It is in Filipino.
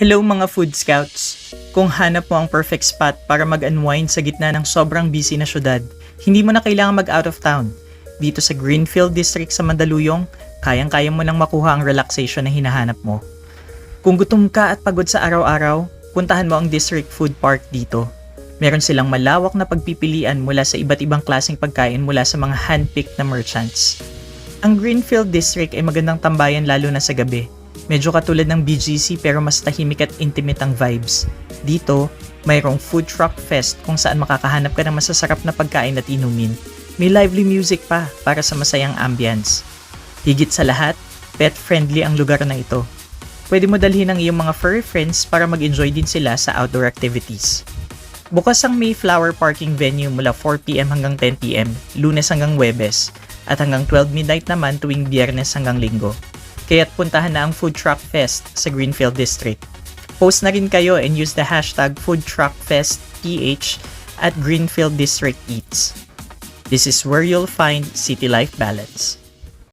Hello mga food scouts! Kung hanap mo ang perfect spot para mag-unwind sa gitna ng sobrang busy na syudad, hindi mo na kailangan mag-out of town. Dito sa Greenfield District sa Mandaluyong, kayang-kaya mo nang makuha ang relaxation na hinahanap mo. Kung gutom ka at pagod sa araw-araw, puntahan mo ang District Food Park dito. Meron silang malawak na pagpipilian mula sa iba't ibang klaseng pagkain mula sa mga hand-picked na merchants. Ang Greenfield District ay magandang tambayan lalo na sa gabi. Medyo katulad ng BGC pero mas tahimik at intimate ang vibes. Dito, mayroong food truck fest kung saan makakahanap ka ng masasarap na pagkain at inumin. May lively music pa para sa masayang ambience. Higit sa lahat, pet-friendly ang lugar na ito. Pwede mo dalhin ang iyong mga furry friends para mag-enjoy din sila sa outdoor activities. Bukas ang Mayflower Parking Venue mula 4pm hanggang 10pm, lunes hanggang webes, at hanggang 12 midnight naman tuwing biyernes hanggang linggo. Kaya't puntahan na ang Food Truck Fest sa Greenfield District. Post na rin kayo and use the hashtag FoodTruckFestPH at Greenfield District Eats. This is where you'll find city life balance.